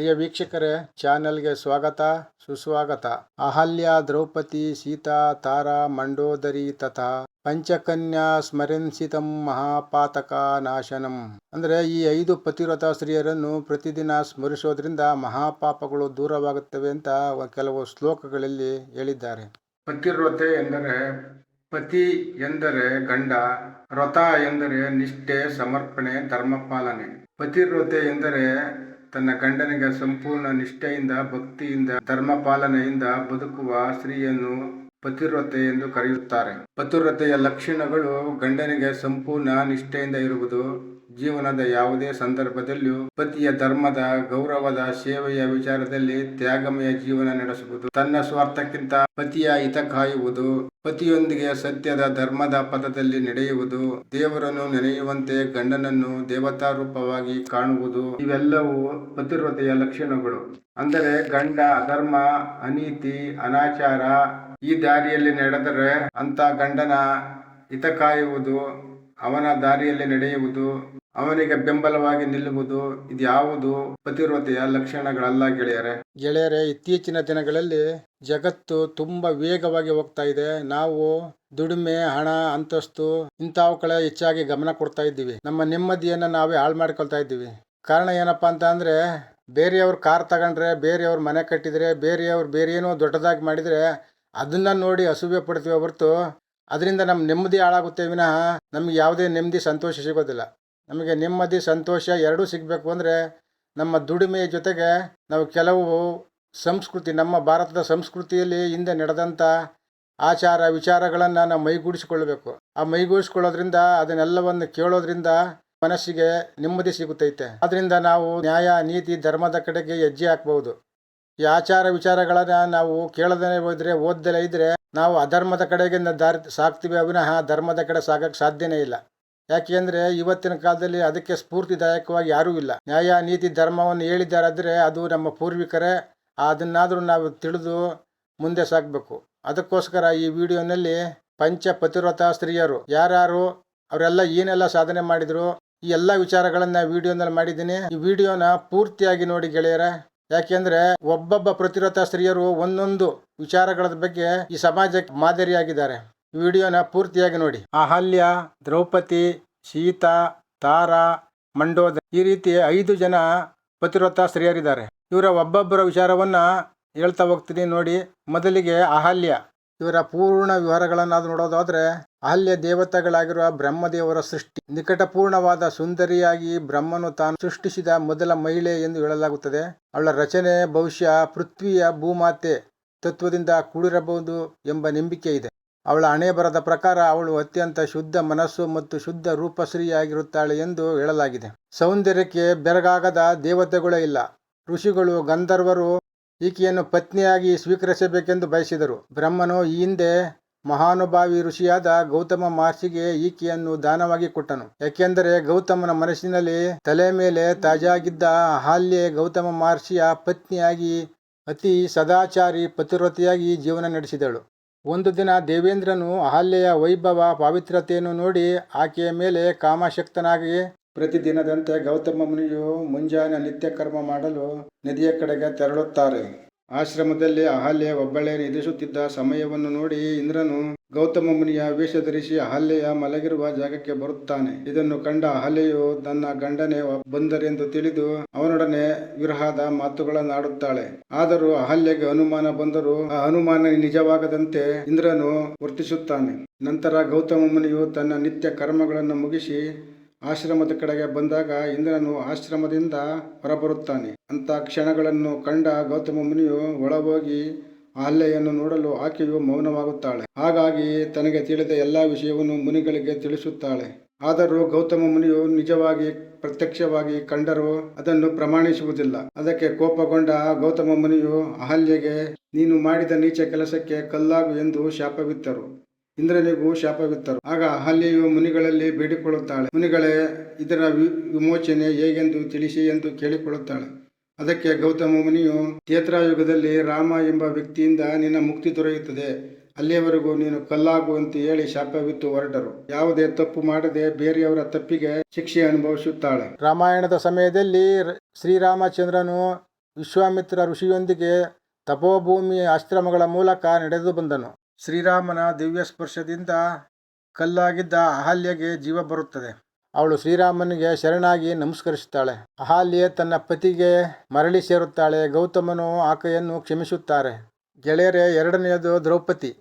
ಪ್ರಿಯ ವೀಕ್ಷಕರೇ, ಚಾನೆಲ್ಗೆ ಸ್ವಾಗತ, ಸುಸ್ವಾಗತ. ಅಹಲ್ಯ, ದ್ರೌಪದಿ, ಸೀತಾ, ತಾರಾ, ಮಂಡೋದರಿ ತಥಾ. ಪಂಚಕನ್ಯಾ ಸ್ಮರೆನ್ಸಿತಂ ಮಹಾಪಾತಕ ನಾಶನಂ. ಅಂದ್ರೆ ಈ ಐದು ಪತಿವ್ರತ ಸ್ತ್ರೀಯರನ್ನು ಪ್ರತಿದಿನ ಸ್ಮರಿಸೋದ್ರಿಂದ ಮಹಾಪಾಪಗಳು ದೂರವಾಗುತ್ತವೆ ಅಂತ ಕೆಲವು ಶ್ಲೋಕಗಳಲ್ಲಿ ಹೇಳಿದ್ದಾರೆ. ಪತಿವ್ರತೆ ಎಂದರೆ ಪತಿ ಎಂದರೆ ಗಂಡ, ವ್ರತ ಎಂದರೆ ನಿಷ್ಠೆ, ಸಮರ್ಪಣೆ, ಧರ್ಮಪಾಲನೆ. ಪತಿವ್ರತೆ ಎಂದರೆ ತನ್ನ ಗಂಡನಿಗೆ ಸಂಪೂರ್ಣ ನಿಷ್ಠೆಯಿಂದ, ಭಕ್ತಿಯಿಂದ, ಧರ್ಮಪಾಲನೆಯಿಂದ ಬದುಕುವ ಸ್ತ್ರೀಯನ್ನು ಪತಿವ್ರತೆ ಎಂದು ಕರೆಯುತ್ತಾರೆ. ಪತಿವ್ರತೆಯ ಲಕ್ಷಣಗಳು ಗಂಡನಿಗೆ ಸಂಪೂರ್ಣ ನಿಷ್ಠೆಯಿಂದ ಇರುವುದು. ಜೀವನದ ಯಾವುದೇ ಸಂದರ್ಭದಲ್ಲಿಯೂ ಪತಿಯ ಧರ್ಮದ, ಗೌರವದ, ಸೇವೆಯ ವಿಚಾರದಲ್ಲಿ ತ್ಯಾಗಮಯ ಜೀವನ ನಡೆಸುವುದು, ತನ್ನ ಸ್ವಾರ್ಥಕ್ಕಿಂತ ಪತಿಯ ಹಿತ ಕಾಯುವುದು, ಪತಿಯೊಂದಿಗೆ ಸತ್ಯದ ಧರ್ಮದ ಪದದಲ್ಲಿ ನಡೆಯುವುದು, ದೇವರನ್ನು ನೆನೆಯುವಂತೆ ಗಂಡನನ್ನು ದೇವತಾ ರೂಪವಾಗಿ ಕಾಣುವುದು, ಇವೆಲ್ಲವೂ ಪತಿರ್ವತೆಯ ಲಕ್ಷಣಗಳು. ಅಂದರೆ ಗಂಡ, ಅಧರ್ಮ, ಅನೀತಿ, ಅನಾಚಾರ ಈ ದಾರಿಯಲ್ಲಿ ನಡೆದರೆ ಅಂತ ಗಂಡನ ಹಿತ ಕಾಯುವುದು ಅವನ ದಾರಿಯಲ್ಲಿ ನಡೆಯುವುದು, ಅವನಿಗೆ ಬೆಂಬಲವಾಗಿ ನಿಲ್ಲುವುದು ಇದ್ಯಾವುದು ಪ್ರತಿರೋಧೆಯ ಲಕ್ಷಣಗಳಲ್ಲ ಗೆಳೆಯರೆ. ಗೆಳೆಯರೆ, ಇತ್ತೀಚಿನ ದಿನಗಳಲ್ಲಿ ಜಗತ್ತು ತುಂಬಾ ವೇಗವಾಗಿ ಹೋಗ್ತಾ ಇದೆ. ನಾವು ದುಡಿಮೆ, ಹಣ, ಅಂತಸ್ತು ಇಂಥವುಗಳ ಹೆಚ್ಚಾಗಿ ಗಮನ ಕೊಡ್ತಾ ಇದ್ದೀವಿ. ನಮ್ಮ ನೆಮ್ಮದಿಯನ್ನ ನಾವೇ ಹಾಳು ಮಾಡ್ಕೊಳ್ತಾ ಇದ್ದೀವಿ. ಕಾರಣ ಏನಪ್ಪಾ ಅಂತ ಅಂದ್ರೆ, ಬೇರೆಯವ್ರ ಕಾರ್ ತಗೊಂಡ್ರೆ ಬೇರೆಯವ್ರ ಮನೆ ಕಟ್ಟಿದ್ರೆ, ಬೇರೆಯವ್ರು ಬೇರೆ ಏನೋ ದೊಡ್ಡದಾಗಿ ಮಾಡಿದ್ರೆ ಅದನ್ನ ನೋಡಿ ಅಸೂಯೆ ಪಡ್ತೀವಿ ಹೊರತು ಅದರಿಂದ ನಮ್ಮ ನೆಮ್ಮದಿ ಹಾಳಾಗುತ್ತೆ ವಿನಃ. ನಮಗೆ ಯಾವುದೇ ನೆಮ್ಮದಿ, ಸಂತೋಷ ಸಿಗೋದಿಲ್ಲ. ನಮಗೆ ನೆಮ್ಮದಿ, ಸಂತೋಷ ಎರಡೂ ಸಿಗಬೇಕು ಅಂದರೆ ನಮ್ಮ ದುಡಿಮೆಯ ಜೊತೆಗೆ ನಾವು ಕೆಲವು ಸಂಸ್ಕೃತಿ, ನಮ್ಮ ಭಾರತದ ಸಂಸ್ಕೃತಿಯಲ್ಲಿ ಹಿಂದೆ ನಡೆದಂಥ ಆಚಾರ ವಿಚಾರಗಳನ್ನು ನಾವು ಮೈಗೂಡಿಸಿಕೊಳ್ಳಬೇಕು. ಆ ಮೈಗೂಡಿಸ್ಕೊಳ್ಳೋದ್ರಿಂದ ಅದನ್ನೆಲ್ಲವನ್ನು ಕೇಳೋದ್ರಿಂದ ಮನಸ್ಸಿಗೆ ನೆಮ್ಮದಿ ಸಿಗುತ್ತೈತೆ. ಅದರಿಂದ ನಾವು ನ್ಯಾಯ, ನೀತಿ, ಧರ್ಮದ ಕಡೆಗೆ ಹೆಜ್ಜೆ ಹಾಕ್ಬೋದು. ಈ ಆಚಾರ ವಿಚಾರಗಳನ್ನು ನಾವು ಕೇಳದೇ ಹೋದರೆ ಓದ್ದಲೇ ಇದ್ರೆ ನಾವು ಅಧರ್ಮದ ಕಡೆಗೆ ದಾರಿ ಸಾಕ್ತೀವಿ ವಿನಃ ಧರ್ಮದ ಕಡೆ ಸಾಗಕ್ಕೆ ಸಾಧ್ಯನೇ ಇಲ್ಲ. ಯಾಕೆಂದರೆ ಇವತ್ತಿನ ಕಾಲದಲ್ಲಿ ಅದಕ್ಕೆ ಸ್ಫೂರ್ತಿದಾಯಕವಾಗಿ ಯಾರೂ ಇಲ್ಲ. ನ್ಯಾಯ, ನೀತಿ, ಧರ್ಮವನ್ನು ಹೇಳಿದ್ದಾರಾದರೆ ಅದು ನಮ್ಮ ಪೂರ್ವಿಕರೇ. ಅದನ್ನಾದರೂ ನಾವು ತಿಳಿದು ಮುಂದೆ ಸಾಗಬೇಕು ಅದಕ್ಕೋಸ್ಕರ ಈ ವಿಡಿಯೋನಲ್ಲಿ ಪಂಚ ಪತಿವ್ರತ ಸ್ತ್ರೀಯರು ಯಾರ್ಯಾರು ಅವರೆಲ್ಲ ಏನೆಲ್ಲ ಸಾಧನೆ ಮಾಡಿದರು, ಈ ಎಲ್ಲ ವಿಚಾರಗಳನ್ನು ವಿಡಿಯೋನಲ್ಲಿ ಮಾಡಿದ್ದೀನಿ. ಈ ವಿಡಿಯೋನ ಪೂರ್ತಿಯಾಗಿ ನೋಡಿ ಗೆಳೆಯರ. ಯಾಕೆಂದ್ರೆ ಒಬ್ಬೊಬ್ಬ ಪ್ರತಿರೋಧ ಸ್ತ್ರೀಯರು ಒಂದೊಂದು ವಿಚಾರಗಳ ಬಗ್ಗೆ ಈ ಸಮಾಜಕ್ಕೆ ಮಾದರಿಯಾಗಿದ್ದಾರೆ. ವಿಡಿಯೋನ ಪೂರ್ತಿಯಾಗಿ ನೋಡಿ. ಅಹಲ್ಯ, ದ್ರೌಪದಿ, ಸೀತಾ, ತಾರಾ, ಮಂಡೋದ ಈ ರೀತಿ ಐದು ಜನ ಪ್ರತಿರೋಧ ಸ್ತ್ರೀಯರಿದ್ದಾರೆ. ಇವರ ಒಬ್ಬೊಬ್ಬರ ವಿಚಾರವನ್ನ ಹೇಳ್ತಾ ಹೋಗ್ತೀನಿ ನೋಡಿ. ಮೊದಲಿಗೆ ಅಹಲ್ಯ. ಇವರ ಪೂರ್ಣ ವಿವರಗಳನ್ನಾದ್ರು ನೋಡೋದಾದ್ರೆ ಅಹಲ್ಯ ದೇವತೆಗಳಾಗಿರುವ ಬ್ರಹ್ಮದೇವರ ಸೃಷ್ಟಿ. ನಿಕಟಪೂರ್ಣವಾದ ಸುಂದರಿಯಾಗಿ ಬ್ರಹ್ಮನು ತಾನು ಸೃಷ್ಟಿಸಿದ ಮೊದಲ ಮಹಿಳೆ ಎಂದು ಹೇಳಲಾಗುತ್ತದೆ. ಅವಳ ರಚನೆ ಬಹುಶಃ ಪೃಥ್ವಿಯ ಭೂಮಾತೆ ತತ್ವದಿಂದ ಕೂಡಿರಬಹುದು ಎಂಬ ನಂಬಿಕೆ ಇದೆ. ಅವಳ ಹಣೆ ಬರದ ಪ್ರಕಾರ ಅವಳು ಅತ್ಯಂತ ಶುದ್ಧ ಮನಸ್ಸು ಮತ್ತು ಶುದ್ಧ ರೂಪಶ್ರೀಯಾಗಿರುತ್ತಾಳೆ ಎಂದು ಹೇಳಲಾಗಿದೆ. ಸೌಂದರ್ಯಕ್ಕೆ ಬೆರಗಾಗದ ದೇವತೆಗಳೇ ಇಲ್ಲ. ಋಷಿಗಳು, ಗಂಧರ್ವರು ಈಕೆಯನ್ನು ಪತ್ನಿಯಾಗಿ ಸ್ವೀಕರಿಸಬೇಕೆಂದು ಬಯಸಿದರು. ಬ್ರಹ್ಮನು ಈ ಹಿಂದೆ ಮಹಾನುಭಾವಿ ಋಷಿಯಾದ ಗೌತಮ ಮಹರ್ಷಿಗೆ ಈಕೆಯನ್ನು ದಾನವಾಗಿ ಕೊಟ್ಟನು. ಯಾಕೆಂದರೆ ಗೌತಮನ ಮನಸ್ಸಿನಲ್ಲಿ ತಲೆ ಮೇಲೆ ತಾಜಾಗಿದ್ದ ಹಾಲ್ಯೆ ಗೌತಮ ಮಹರ್ಷಿಯ ಪತ್ನಿಯಾಗಿ, ಅತಿ ಸದಾಚಾರಿ ಪತಿವ್ರತೆಯಾಗಿ ಜೀವನ ನಡೆಸಿದಳು. ಒಂದು ದಿನ ದೇವೇಂದ್ರನು ಅಹಲ್ಯೆಯ ವೈಭವ ಪಾವಿತ್ರತೆಯನ್ನು ನೋಡಿ ಆಕೆಯ ಮೇಲೆ ಕಾಮಶಕ್ತನಾಗಿ, ಪ್ರತಿದಿನದಂತೆ ಗೌತಮ ಮುನಿಯು ಮುಂಜಾನೆ ನಿತ್ಯ ಕರ್ಮ ಮಾಡಲು ನದಿಯ ಕಡೆಗೆ ತೆರಳುತ್ತಾರೆ. ಆಶ್ರಮದಲ್ಲಿ ಅಹಲ್ಯ ಒಬ್ಬಳೇ ನಿಧಿಸುತ್ತಿದ್ದ ಸಮಯವನ್ನು ನೋಡಿ ಇಂದ್ರನು ಗೌತಮ ಮುನಿಯ ವೇಷ ಧರಿಸಿ ಅಹಲ್ಯ ಮಲಗಿರುವ ಜಾಗಕ್ಕೆ ಬರುತ್ತಾನೆ. ಇದನ್ನು ಕಂಡ ಅಹಲ್ಯೆಯು ತನ್ನ ಗಂಡನೇ ಬಂದರೆಂದು ತಿಳಿದು ಅವನೊಡನೆ ವಿರಹದ ಮಾತುಗಳನ್ನಾಡುತ್ತಾಳೆ. ಆದರೂ ಅಹಲ್ಯಗೆ ಅನುಮಾನ ಬಂದರೂ ಆ ಅನುಮಾನ ನಿಜವಾಗದಂತೆ ಇಂದ್ರನು ವರ್ತಿಸುತ್ತಾನೆ. ನಂತರ ಗೌತಮ ಮುನಿಯು ತನ್ನ ನಿತ್ಯ ಕರ್ಮಗಳನ್ನು ಮುಗಿಸಿ ಆಶ್ರಮದ ಕಡೆಗೆ ಬಂದಾಗ ಇಂದ್ರನು ಆಶ್ರಮದಿಂದ ಹೊರಬರುತ್ತಾನೆ. ಅಂತ ಕ್ಷಣಗಳನ್ನು ಕಂಡ ಗೌತಮ ಮುನಿಯು ಒಳಗೋಗಿ ಅಹಲ್ಯೆಯನ್ನು ನೋಡಲು ಆಕೆಯು ಮೌನವಾಗುತ್ತಾಳೆ. ಹಾಗಾಗಿ ತನಗೆ ತಿಳಿದ ಎಲ್ಲ ವಿಷಯವನ್ನು ಮುನಿಗಳಿಗೆ ತಿಳಿಸುತ್ತಾಳೆ. ಆದರೂ ಗೌತಮ ಮುನಿಯು ನಿಜವಾಗಿ ಪ್ರತ್ಯಕ್ಷವಾಗಿ ಕಂಡರೂ ಅದನ್ನು ಪ್ರಮಾಣಿಸುವುದಿಲ್ಲ. ಅದಕ್ಕೆ ಕೋಪಗೊಂಡ ಗೌತಮ ಮುನಿಯು ಅಹಲ್ಯೆಗೆ, ನೀನು ಮಾಡಿದ ನೀಚ ಕೆಲಸಕ್ಕೆ ಕಲ್ಲಾಗು ಎಂದು ಶಾಪವಿತ್ತರು. ಇಂದ್ರನಿಗೂ ಶಾಪವಿತ್ತರು ಆಗ ಅಹಲ್ಯೆಯು ಮುನಿಗಳಲ್ಲಿ ಬೇಡಿಕೊಳ್ಳುತ್ತಾಳೆ. ಮುನಿಗಳೇ, ಇದರ ವಿಮೋಚನೆ ಹೇಗೆಂದು ತಿಳಿಸಿ ಎಂದು ಕೇಳಿಕೊಳ್ಳುತ್ತಾಳೆ. ಅದಕ್ಕೆ ಗೌತಮ ಮುನಿಯು ಕ್ಷೇತ್ರಾಯುಗದಲ್ಲಿ ರಾಮ ಎಂಬ ವ್ಯಕ್ತಿಯಿಂದ ನಿನ್ನ ಮುಕ್ತಿ ದೊರೆಯುತ್ತದೆ. ಅಲ್ಲಿಯವರೆಗೂ ನೀನು ಕಲ್ಲಾಗು ಅಂತ ಹೇಳಿ ಶಾಪವಿತ್ತು ಹೊರಟರು. ಯಾವುದೇ ತಪ್ಪು ಮಾಡದೆ ಬೇರೆಯವರ ತಪ್ಪಿಗೆ ಶಿಕ್ಷೆ ಅನುಭವಿಸುತ್ತಾಳೆ. ರಾಮಾಯಣದ ಸಮಯದಲ್ಲಿ ಶ್ರೀರಾಮಚಂದ್ರನು ವಿಶ್ವಾಮಿತ್ರ ಋಷಿಯೊಂದಿಗೆ ತಪೋಭೂಮಿ ಆಶ್ರಮಗಳ ಮೂಲಕ ನಡೆದು ಬಂದನು. ಶ್ರೀರಾಮನ ದಿವ್ಯ ಸ್ಪರ್ಶದಿಂದ ಕಲ್ಲಾಗಿದ್ದ ಅಹಲ್ಯಗೆ ಜೀವ ಬರುತ್ತದೆ. ಅವಳು ಶ್ರೀರಾಮನಿಗೆ ಶರಣಾಗಿ ನಮಸ್ಕರಿಸುತ್ತಾಳೆ. ಅಹಲ್ಯೆ ತನ್ನ ಪತಿಗೆ ಮರಳಿ ಸೇರುತ್ತಾಳೆ. ಗೌತಮನು ಆಕೆಯನ್ನು ಕ್ಷಮಿಸುತ್ತಾರೆ. ಗೆಳೆಯರೇ, ಎರಡನೆಯದು ದ್ರೌಪದಿ.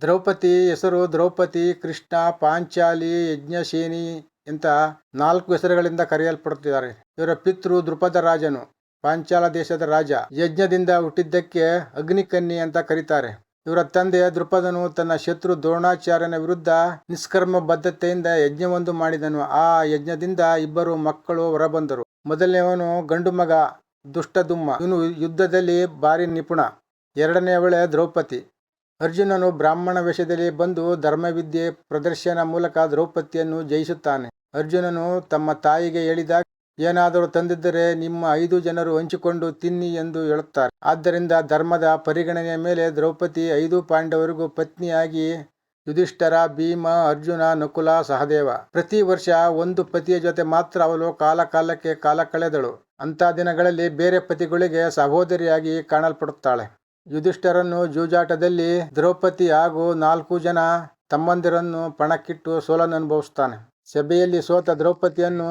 ದ್ರೌಪದಿ ಹೆಸರು ದ್ರೌಪದಿ, ಕೃಷ್ಣ, ಪಾಂಚಾಲಿ, ಯಜ್ಞಶೇನಿ ಅಂತ ನಾಲ್ಕು ಹೆಸರುಗಳಿಂದ ಕರೆಯಲ್ಪಡುತ್ತಿದ್ದಾರೆ. ಇವರ ಪಿತೃ ದೃಪದ ರಾಜನು, ಪಾಂಚಾಲ ದೇಶದ ರಾಜ, ಯಜ್ಞದಿಂದ ಹುಟ್ಟಿದ್ದಕ್ಕೆ ಅಗ್ನಿಕನ್ನಿ ಅಂತ ಕರೀತಾರೆ. ಇವರ ತಂದೆ ದೃಪದನು ತನ್ನ ಶತ್ರು ದ್ರೋಣಾಚಾರ್ಯನ ವಿರುದ್ಧ ನಿಷ್ಕರ್ಮ ಬದ್ಧತೆಯಿಂದ ಯಜ್ಞವೊಂದು ಮಾಡಿದನು. ಆ ಯಜ್ಞದಿಂದ ಇಬ್ಬರು ಮಕ್ಕಳು ಹೊರಬಂದರು. ಮೊದಲನೆಯವನು ಗಂಡು ಮಗ ದುಷ್ಟದುಮ್ಮ. ಇವನು ಯುದ್ಧದಲ್ಲಿ ಭಾರಿ ನಿಪುಣ. ಎರಡನೆಯವಳೆ ದ್ರೌಪದಿ. ಅರ್ಜುನನು ಬ್ರಾಹ್ಮಣ ವೇಷದಲ್ಲಿ ಬಂದು ಧರ್ಮವಿದ್ಯೆ ಪ್ರದರ್ಶನ ಮೂಲಕ ದ್ರೌಪದಿಯನ್ನು ಜಯಿಸುತ್ತಾನೆ. ಅರ್ಜುನನು ತಮ್ಮ ತಾಯಿಗೆ ಹೇಳಿದಾಗ ಏನಾದರೂ ತಂದಿದ್ದರೆ ನಿಮ್ಮ ಐದು ಜನರು ಹಂಚಿಕೊಂಡು ತಿನ್ನಿ ಎಂದು ಹೇಳುತ್ತಾರೆ. ಆದ್ದರಿಂದ ಧರ್ಮದ ಪರಿಗಣನೆಯ ಮೇಲೆ ದ್ರೌಪದಿ ಐದು ಪಾಂಡವರಿಗೂ ಪತ್ನಿಯಾಗಿ ಯುಧಿಷ್ಠರ, ಭೀಮ, ಅರ್ಜುನ, ನಕುಲ, ಸಹದೇವ. ಪ್ರತಿ ವರ್ಷ ಒಂದು ಪತಿಯ ಜೊತೆ ಮಾತ್ರ ಅವಳು ಕಾಲ ಕಾಲಕ್ಕೆ ಕಾಲ ಕಳೆದಳು. ಅಂಥ ದಿನಗಳಲ್ಲಿ ಬೇರೆ ಪತಿಗಳಿಗೆ ಸಹೋದರಿಯಾಗಿ ಕಾಣಲ್ಪಡುತ್ತಾಳೆ. ಯುಧಿಷ್ಠರನ್ನು ಜೂಜಾಟದಲ್ಲಿ ದ್ರೌಪದಿ ಹಾಗೂ ನಾಲ್ಕು ಜನ ತಮ್ಮಂದಿರನ್ನು ಪಣಕ್ಕಿಟ್ಟು ಸೋಲನ್ನು ಅನುಭವಿಸ್ತಾನೆ ಸಭೆಯಲ್ಲಿ ಸೋತ ದ್ರೌಪದಿಯನ್ನು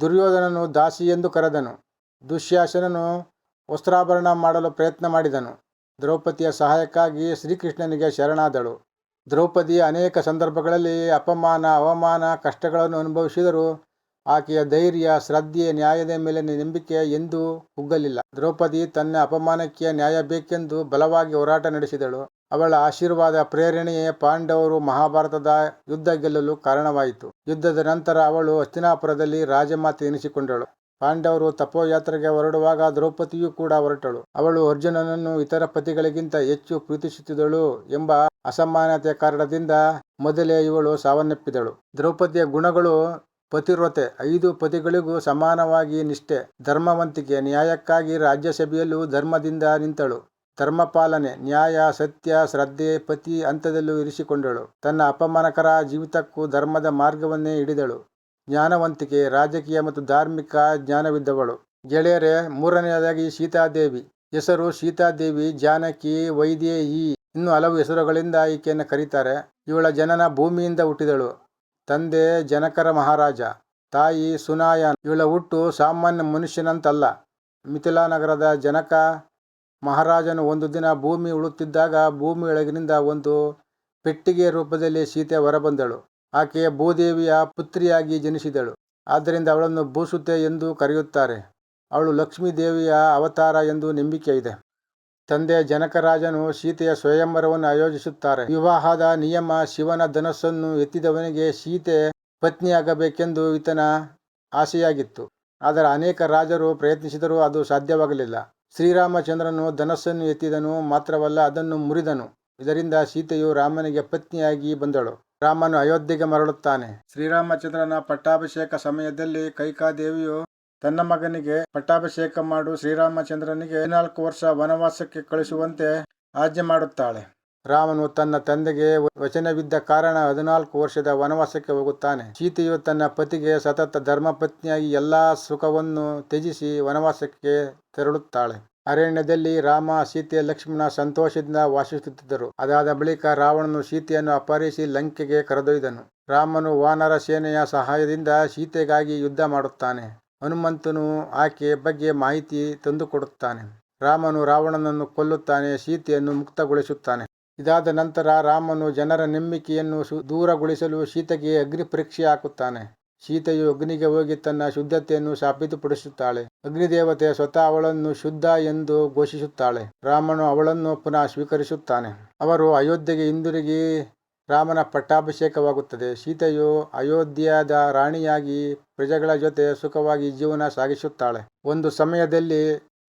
ದುರ್ಯೋಧನನು ದಾಸಿ ಎಂದು ಕರೆದನು. ದುಶ್ಯಾಸನನು ವಸ್ತ್ರಾಭರಣ ಮಾಡಲು ಪ್ರಯತ್ನ ಮಾಡಿದನು. ದ್ರೌಪದಿಯ ಸಹಾಯಕ್ಕಾಗಿ ಶ್ರೀಕೃಷ್ಣನಿಗೆ ಶರಣಾದಳು. ದ್ರೌಪದಿ ಅನೇಕ ಸಂದರ್ಭಗಳಲ್ಲಿ ಅಪಮಾನ, ಅವಮಾನ, ಕಷ್ಟಗಳನ್ನು ಅನುಭವಿಸಿದರೂ ಆಕೆಯ ಧೈರ್ಯ, ಶ್ರದ್ಧೆ, ನ್ಯಾಯದ ಮೇಲಿನ ನಂಬಿಕೆ ಎಂದೂ ಕುಗ್ಗಲಿಲ್ಲ ದ್ರೌಪದಿ ತನ್ನ ಅಪಮಾನಕ್ಕೆ ನ್ಯಾಯ ಬೇಕೆಂದು ಬಲವಾಗಿ ಹೋರಾಟ ನಡೆಸಿದಳು. ಅವಳ ಆಶೀರ್ವಾದ ಪ್ರೇರಣೆಯೇ ಪಾಂಡವರು ಮಹಾಭಾರತದ ಯುದ್ಧ ಗೆಲ್ಲಲು ಕಾರಣವಾಯಿತು. ಯುದ್ಧದ ನಂತರ ಅವಳು ಹಸ್ತಿನಾಪುರದಲ್ಲಿ ರಾಜಮಾತೆ ಎನಿಸಿಕೊಂಡಳು. ಪಾಂಡವರು ತಪೋಯಾತ್ರೆಗೆ ಹೊರಡುವಾಗ ದ್ರೌಪದಿಯೂ ಕೂಡ ಹೊರಟಳು. ಅವಳು ಅರ್ಜುನನನ್ನು ಇತರ ಪತಿಗಳಿಗಿಂತ ಹೆಚ್ಚು ಪ್ರೀತಿಸುತ್ತಿದ್ದಳು ಎಂಬ ಅಸಮಾನತೆಯ ಕಾರಣದಿಂದ ಮೊದಲೇ ಇವಳು ಸಾವನ್ನಪ್ಪಿದಳು. ದ್ರೌಪದಿಯ ಗುಣಗಳು ಪತಿವ್ರತೆ. ಐದು ಪತಿಗಳಿಗೂ ಸಮಾನವಾಗಿ ನಿಷ್ಠೆ. ಧರ್ಮವಂತಿಕೆ. ನ್ಯಾಯಕ್ಕಾಗಿ ರಾಜ್ಯಸಭೆಯಲ್ಲೂ ಧರ್ಮದಿಂದ ನಿಂತಳು. ಧರ್ಮಪಾಲನೆ ನ್ಯಾಯ, ಸತ್ಯ, ಶ್ರದ್ಧೆ ಪತಿ ಹಂತದಲ್ಲೂ ಇರಿಸಿಕೊಂಡಳು. ತನ್ನ ಅಪಮಾನಕರ ಜೀವಿತಕ್ಕೂ ಧರ್ಮದ ಮಾರ್ಗವನ್ನೇ ಹಿಡಿದಳು. ಜ್ಞಾನವಂತಿಕೆ, ರಾಜಕೀಯ ಮತ್ತು ಧಾರ್ಮಿಕ ಜ್ಞಾನವಿದ್ದವಳು. ಗೆಳೆಯರೇ, ಮೂರನೆಯದಾಗಿ ಸೀತಾದೇವಿ. ಹೆಸರು ಸೀತಾದೇವಿ, ಜಾನಕಿ ವೈದೇಹಿ ಇನ್ನು ಹಲವು ಹೆಸರುಗಳಿಂದ ಈಕೆಯನ್ನು ಕರೀತಾರೆ. ಇವಳ ಜನನ ಭೂಮಿಯಿಂದ ಹುಟ್ಟಿದಳು. ತಂದೆ ಜನಕರ ಮಹಾರಾಜ. ತಾಯಿ ಸುನಾಯನ್. ಇವಳ ಹುಟ್ಟು ಸಾಮಾನ್ಯ ಮನುಷ್ಯನಂತಲ್ಲ. ಮಿಥಿಲಾ ನಗರದ ಜನಕ ಮಹಾರಾಜನು ಒಂದು ದಿನ ಭೂಮಿ ಉಳುತ್ತಿದ್ದಾಗ ಭೂಮಿಯೊಳಗಿನಿಂದ ಒಂದು ಪೆಟ್ಟಿಗೆಯ ರೂಪದಲ್ಲಿ ಸೀತೆ ಹೊರಬಂದಳು. ಆಕೆ ಭೂದೇವಿಯ ಪುತ್ರಿಯಾಗಿ ಜನಿಸಿದಳು. ಆದ್ದರಿಂದ ಅವಳನ್ನು ಭೂಸುತೆ ಎಂದು ಕರೆಯುತ್ತಾರೆ. ಅವಳು ಲಕ್ಷ್ಮೀ ದೇವಿಯ ಅವತಾರ ಎಂದು ನಂಬಿಕೆ ಇದೆ ತಂದೆ ಜನಕರಾಜನು ಸೀತೆಯ ಸ್ವಯಂವರವನ್ನು ಆಯೋಜಿಸುತ್ತಾರೆ. ವಿವಾಹದ ನಿಯಮ ಶಿವನ ಧನಸ್ಸನ್ನು ಎತ್ತಿದವನಿಗೆ ಸೀತೆ ಪತ್ನಿಯಾಗಬೇಕೆಂದು ಈತನ ಆಸೆಯಾಗಿತ್ತು. ಆದರೆ ಅನೇಕ ರಾಜರು ಪ್ರಯತ್ನಿಸಿದರೂ ಅದು ಸಾಧ್ಯವಾಗಲಿಲ್ಲ. ಶ್ರೀರಾಮಚಂದ್ರನು ಧನಸ್ಸನ್ನು ಎತ್ತಿದನು, ಮಾತ್ರವಲ್ಲ ಅದನ್ನು ಮುರಿದನು. ಇದರಿಂದ ಸೀತೆಯು ರಾಮನಿಗೆ ಪತ್ನಿಯಾಗಿ ಬಂದಳು. ರಾಮನು ಅಯೋಧ್ಯೆಗೆ ಮರಳುತ್ತಾನೆ. ಶ್ರೀರಾಮಚಂದ್ರನ ಪಟ್ಟಾಭಿಷೇಕ ಸಮಯದಲ್ಲಿ ಕೈಕಾದೇವಿಯು ತನ್ನ ಮಗನಿಗೆ ಪಟ್ಟಾಭಿಷೇಕ ಮಾಡು, ಶ್ರೀರಾಮಚಂದ್ರನಿಗೆ ಹದಿನಾಲ್ಕು ವರ್ಷ ವನವಾಸಕ್ಕೆ ಕಳಿಸುವಂತೆ ಆಜ್ಞೆ ಮಾಡುತ್ತಾಳೆ. ರಾಮನು ತನ್ನ ತಂದೆಗೆ ವಚನವಿದ್ದ ಕಾರಣ ಹದಿನಾಲ್ಕು ವರ್ಷದ ವನವಾಸಕ್ಕೆ ಹೋಗುತ್ತಾನೆ. ಸೀತೆಯು ತನ್ನ ಪತಿಗೆ ಸತತ ಧರ್ಮಪತ್ನಿಯಾಗಿ ಎಲ್ಲಾ ಸುಖವನ್ನು ತ್ಯಜಿಸಿ ವನವಾಸಕ್ಕೆ ತೆರಳುತ್ತಾಳೆ. ಅರಣ್ಯದಲ್ಲಿ ರಾಮ ಸೀತೆ ಲಕ್ಷ್ಮಣ ಸಂತೋಷದಿಂದ ವಾಸಿಸುತ್ತಿದ್ದರು. ಅದಾದ ಬಳಿಕ ರಾವಣನು ಸೀತೆಯನ್ನು ಅಪಹರಿಸಿ ಲಂಕೆಗೆ ಕರೆದೊಯ್ದನು. ರಾಮನು ವಾನರ ಸೇನೆಯ ಸಹಾಯದಿಂದ ಸೀತೆಗಾಗಿ ಯುದ್ಧ ಮಾಡುತ್ತಾನೆ. ಹನುಮಂತನು ಆಕೆ ಬಗ್ಗೆ ಮಾಹಿತಿ ತಂದುಕೊಡುತ್ತಾನೆ. ರಾಮನು ರಾವಣನನ್ನು ಕೊಲ್ಲುತ್ತಾನೆ, ಸೀತೆಯನ್ನು ಮುಕ್ತಗೊಳಿಸುತ್ತಾನೆ. ಇದಾದ ನಂತರ ರಾಮನು ಜನರ ನಂಬಿಕೆಯನ್ನು ದೂರಗೊಳಿಸಲು ಸೀತೆಗೆ ಅಗ್ನಿ ಪರೀಕ್ಷೆ ಹಾಕುತ್ತಾನೆ. ಸೀತೆಯು ಅಗ್ನಿಗೆ ಹೋಗಿ ತನ್ನ ಶುದ್ಧತೆಯನ್ನು ಸಾಬೀತುಪಡಿಸುತ್ತಾಳೆ. ಅಗ್ನಿದೇವತೆ ಸ್ವತಃ ಅವಳನ್ನು ಶುದ್ಧ ಎಂದು ಘೋಷಿಸುತ್ತಾಳೆ. ರಾಮನು ಅವಳನ್ನು ಪುನಃ ಸ್ವೀಕರಿಸುತ್ತಾನೆ. ಅವರು ಅಯೋಧ್ಯೆಗೆ ಹಿಂದಿರುಗಿ ರಾಮನ ಪಟ್ಟಾಭಿಷೇಕವಾಗುತ್ತದೆ. ಸೀತೆಯು ಅಯೋಧ್ಯದ ರಾಣಿಯಾಗಿ ಪ್ರಜೆಗಳ ಜೊತೆ ಸುಖವಾಗಿ ಜೀವನ ಸಾಗಿಸುತ್ತಾಳೆ. ಒಂದು ಸಮಯದಲ್ಲಿ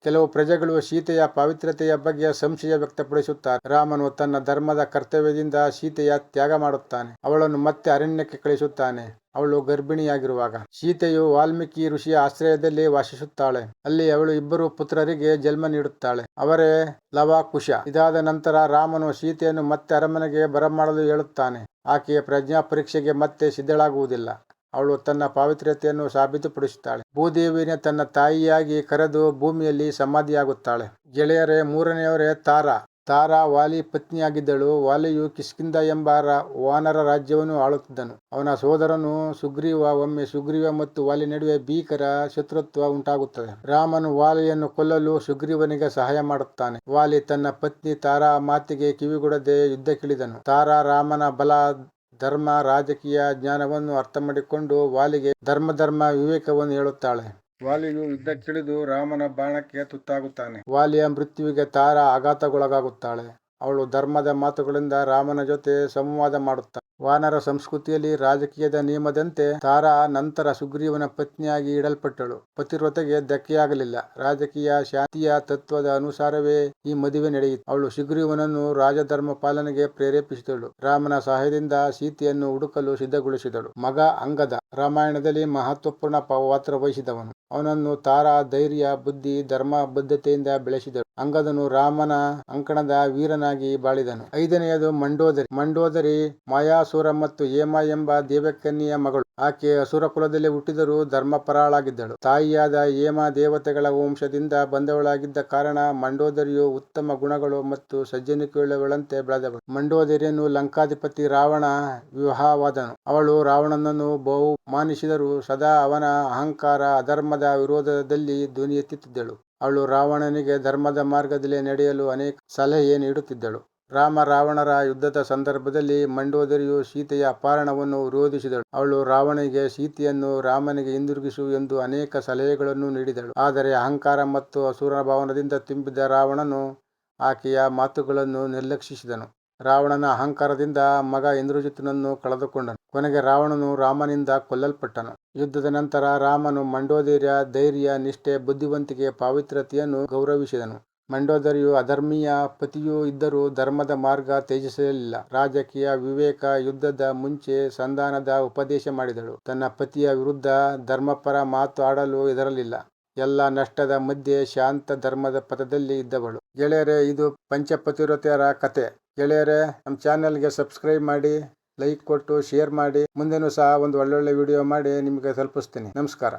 ಕೆಲವು ಪ್ರಜೆಗಳು ಸೀತೆಯ ಪಾವಿತ್ರ್ಯತೆಯ ಬಗ್ಗೆ ಸಂಶಯ ವ್ಯಕ್ತಪಡಿಸುತ್ತಾರೆ. ರಾಮನು ತನ್ನ ಧರ್ಮದ ಕರ್ತವ್ಯದಿಂದ ಸೀತೆಯ ತ್ಯಾಗ ಮಾಡುತ್ತಾನೆ. ಅವಳನ್ನು ಮತ್ತೆ ಅರಣ್ಯಕ್ಕೆ ಕಳಿಸುತ್ತಾನೆ. ಅವಳು ಗರ್ಭಿಣಿಯಾಗಿರುವಾಗ ಸೀತೆಯು ವಾಲ್ಮೀಕಿ ಋಷಿಯ ಆಶ್ರಯದಲ್ಲಿ ವಾಸಿಸುತ್ತಾಳೆ. ಅಲ್ಲಿ ಅವಳು ಇಬ್ಬರು ಪುತ್ರರಿಗೆ ಜನ್ಮ ನೀಡುತ್ತಾಳೆ. ಅವರೇ ಲವ ಕುಶ ಇದಾದ ನಂತರ ರಾಮನು ಸೀತೆಯನ್ನು ಮತ್ತೆ ಅರಮನೆಗೆ ಬರಮಾಡಲು ಹೇಳುತ್ತಾನೆ. ಆಕೆಯ ಪ್ರಜ್ಞಾ ಪರೀಕ್ಷೆಗೆ ಮತ್ತೆ ಸಿದ್ಧಳಾಗುವುದಿಲ್ಲ. ಅವಳು ತನ್ನ ಪಾವಿತ್ರ್ಯತೆಯನ್ನು ಸಾಬೀತುಪಡಿಸುತ್ತಾಳೆ. ಭೂದೇವಿನ ತನ್ನ ತಾಯಿಯಾಗಿ ಕರೆದು ಭೂಮಿಯಲ್ಲಿ ಸಮಾಧಿಯಾಗುತ್ತಾಳೆ. ಗೆಳೆಯರೇ, ಮೂರನೆಯವರೇ ತಾರಾ. ತಾರಾ ವಾಲಿ ಪತ್ನಿಯಾಗಿದ್ದಳು. ವಾಲಿಯು ಕಿಷ್ಕಿಂದ ಎಂಬ ವಾನರ ರಾಜ್ಯವನ್ನು ಆಳುತ್ತಿದ್ದನು. ಅವನ ಸೋದರನು ಸುಗ್ರೀವ, ಒಮ್ಮೆ ಸುಗ್ರೀವ ಮತ್ತು ವಾಲಿ ನಡುವೆ ಭೀಕರ ಶತ್ರುತ್ವ ಉಂಟಾಗುತ್ತದೆ. ರಾಮನು ವಾಲಿಯನ್ನು ಕೊಲ್ಲಲು ಸುಗ್ರೀವನಿಗೆ ಸಹಾಯ ಮಾಡುತ್ತಾನೆ. ವಾಲಿ ತನ್ನ ಪತ್ನಿ ತಾರಾ ಮಾತಿಗೆ ಕಿವಿಗೊಡದೆ ಯುದ್ಧಕ್ಕಿಳಿದನು. ತಾರಾ ರಾಮನ ಬಲ ಧರ್ಮ ರಾಜಕೀಯ ಜ್ಞಾನವನ್ನು ಅರ್ಥ ಮಾಡಿಕೊಂಡು ವಾಲಿಗೆ ಧರ್ಮ ಧರ್ಮ ವಿವೇಕವನ್ನು ಹೇಳುತ್ತಾಳೆ. ವಾಲಿಯು ಯುದ್ಧಕ್ಕಿಳಿದು ರಾಮನ ಬಾಣಕ್ಕೆ ತುತ್ತಾಗುತ್ತಾನೆ. ವಾಲಿಯ ಮೃತ್ಯುವಿಗೆ ತಾರ ಆಘಾತಗೊಳಗಾಗುತ್ತಾಳೆ. ಅವಳು ಧರ್ಮದ ಮಾತುಗಳಿಂದ ರಾಮನ ಜೊತೆ ಸಂವಾದ ಮಾಡುತ್ತಾಳೆ. ವಾನರ ಸಂಸ್ಕೃತಿಯಲ್ಲಿ ರಾಜಕೀಯದ ನಿಯಮದಂತೆ ತಾರಾ ನಂತರ ಸುಗ್ರೀವನ ಪತ್ನಿಯಾಗಿ ಇಡಲ್ಪಟ್ಟಳು. ಪತಿವ್ರತೆಗೆ ಧಕ್ಕೆಯಾಗಲಿಲ್ಲ. ರಾಜಕೀಯ ಶಾಂತಿಯ ತತ್ವದ ಅನುಸಾರವೇ ಈ ಮದುವೆ ನಡೆಯಿತು. ಅವಳು ಸುಗ್ರೀವನನ್ನು ರಾಜಧರ್ಮ ಪಾಲನೆಗೆ ಪ್ರೇರೇಪಿಸಿದಳು. ರಾಮನ ಸಹಾಯದಿಂದ ಸೀತೆಯನ್ನು ಹುಡುಕಲು ಸಿದ್ಧಗೊಳಿಸಿದಳು. ಮಗ ಅಂಗದ ರಾಮಾಯಣದಲ್ಲಿ ಮಹತ್ವಪೂರ್ಣ ಪಾತ್ರ ವಹಿಸಿದವನು. ಅವನನ್ನು ತಾರಾ ಧೈರ್ಯ, ಬುದ್ಧಿ, ಧರ್ಮ, ಬದ್ಧತೆಯಿಂದ ಬೆಳೆಸಿದಳು. ಅಂಗದನು ರಾಮನ ಅಂಕಣದ ವೀರನಾಗಿ ಬಾಳಿದನು. ಐದನೆಯದು ಮಂಡೋದರಿ. ಮಂಡೋದರಿ ಮಾಯಾಸುರ ಮತ್ತು ಹೇಮ ಎಂಬ ದೇವಕನ್ಯೆಯ ಮಗಳು. ಆಕೆ ಅಸುರ ಕುಲದಲ್ಲಿ ಹುಟ್ಟಿದರೂ ಧರ್ಮಪರಾಳಾಗಿದ್ದಳು. ತಾಯಿಯಾದ ಹೇಮ ದೇವತೆಗಳ ವಂಶದಿಂದ ಬಂದವಳಾಗಿದ್ದ ಕಾರಣ ಮಂಡೋದರಿಯು ಉತ್ತಮ ಗುಣಗಳು ಮತ್ತು ಸಜ್ಜನಿಕೆಯುಳ್ಳವಳಂತೆ ಬೆಳೆದವಳು. ಮಂಡೋದರಿಯನ್ನು ಲಂಕಾಧಿಪತಿ ರಾವಣ ವಿವಾಹವಾದನು. ಅವಳು ರಾವಣನನ್ನು ಬಹು ಮಾನಿಸಿದರೂ ಸದಾ ಅವನ ಅಹಂಕಾರ ಅಧರ್ಮದ ವಿರೋಧದಲ್ಲಿ ಧ್ವನಿ ಎತ್ತಿದ್ದಳು ಅವಳು ರಾವಣನಿಗೆ ಧರ್ಮದ ಮಾರ್ಗದಲ್ಲಿ ನಡೆಯಲು ಅನೇಕ ಸಲಹೆ ನೀಡುತ್ತಿದ್ದಳು. ರಾಮ ರಾವಣರ ಯುದ್ಧದ ಸಂದರ್ಭದಲ್ಲಿ ಮಂಡೋದರಿಯು ಸೀತೆಯ ಅಪಹರಣವನ್ನು ವಿರೋಧಿಸಿದಳು. ಅವಳು ರಾವಣನಿಗೆ, ಸೀತೆಯನ್ನು ರಾಮನಿಗೆ ಹಿಂದಿರುಗಿಸು ಎಂದು ಅನೇಕ ಸಲಹೆಗಳನ್ನು ನೀಡಿದಳು. ಆದರೆ ಅಹಂಕಾರ ಮತ್ತು ಅಸುರ ಭಾವನದಿಂದ ತುಂಬಿದ ರಾವಣನು ಆಕೆಯ ಮಾತುಗಳನ್ನು ನಿರ್ಲಕ್ಷಿಸಿದನು. ರಾವಣನ ಅಹಂಕಾರದಿಂದ ಮಗ ಇಂದ್ರಜಿತನನ್ನು ಕಳೆದುಕೊಂಡನು. ಕೊನೆಗೆ ರಾವಣನು ರಾಮನಿಂದ ಕೊಲ್ಲಲ್ಪಟ್ಟನು. ಯುದ್ಧದ ನಂತರ ರಾಮನು ಮಂಡೋದರಿಯ ಧೈರ್ಯ, ನಿಷ್ಠೆ ಬುದ್ಧಿವಂತಿಕೆಯ ಪಾವಿತ್ರ್ಯತೆಯನ್ನು ಗೌರವಿಸಿದನು. ಮಂಡೋದರಿಯು ಅಧರ್ಮೀಯ ಪತಿಯೂ ಇದ್ದರೂ ಧರ್ಮದ ಮಾರ್ಗ ತ್ಯಜಿಸಲಿಲ್ಲ. ರಾಜಕೀಯ ವಿವೇಕ ಯುದ್ಧದ ಮುಂಚೆ ಸಂಧಾನದ ಉಪದೇಶ ಮಾಡಿದಳು. ತನ್ನ ಪತಿಯ ವಿರುದ್ಧ ಧರ್ಮಪರ ಮಾತು ಆಡಲು ಹೆದರಲಿಲ್ಲ. ಎಲ್ಲ ನಷ್ಟದ ಮಧ್ಯೆ ಶಾಂತ ಧರ್ಮದ ಪಥದಲ್ಲಿ ಇದ್ದವಳು. ಗೆಳೆಯರೇ, ಇದು ಪಂಚಪತಿರತೆಯರ ಕತೆ. ಗೆಳೆಯರೇ, ನಮ್ಮ ಚಾನೆಲ್ಗೆ ಸಬ್ಸ್ಕ್ರೈಬ್ ಮಾಡಿ, ಲೈಕ್ ಕೊಟ್ಟು, ಶೇರ್ ಮಾಡಿ. ಮುಂದೆನೂ ಸಹ ಒಂದು ಒಳ್ಳೊಳ್ಳೆ ವಿಡಿಯೋ ಮಾಡಿ, ನಿಮಗೆ ತಲುಪಿಸ್ತೀನಿ. ನಮಸ್ಕಾರ.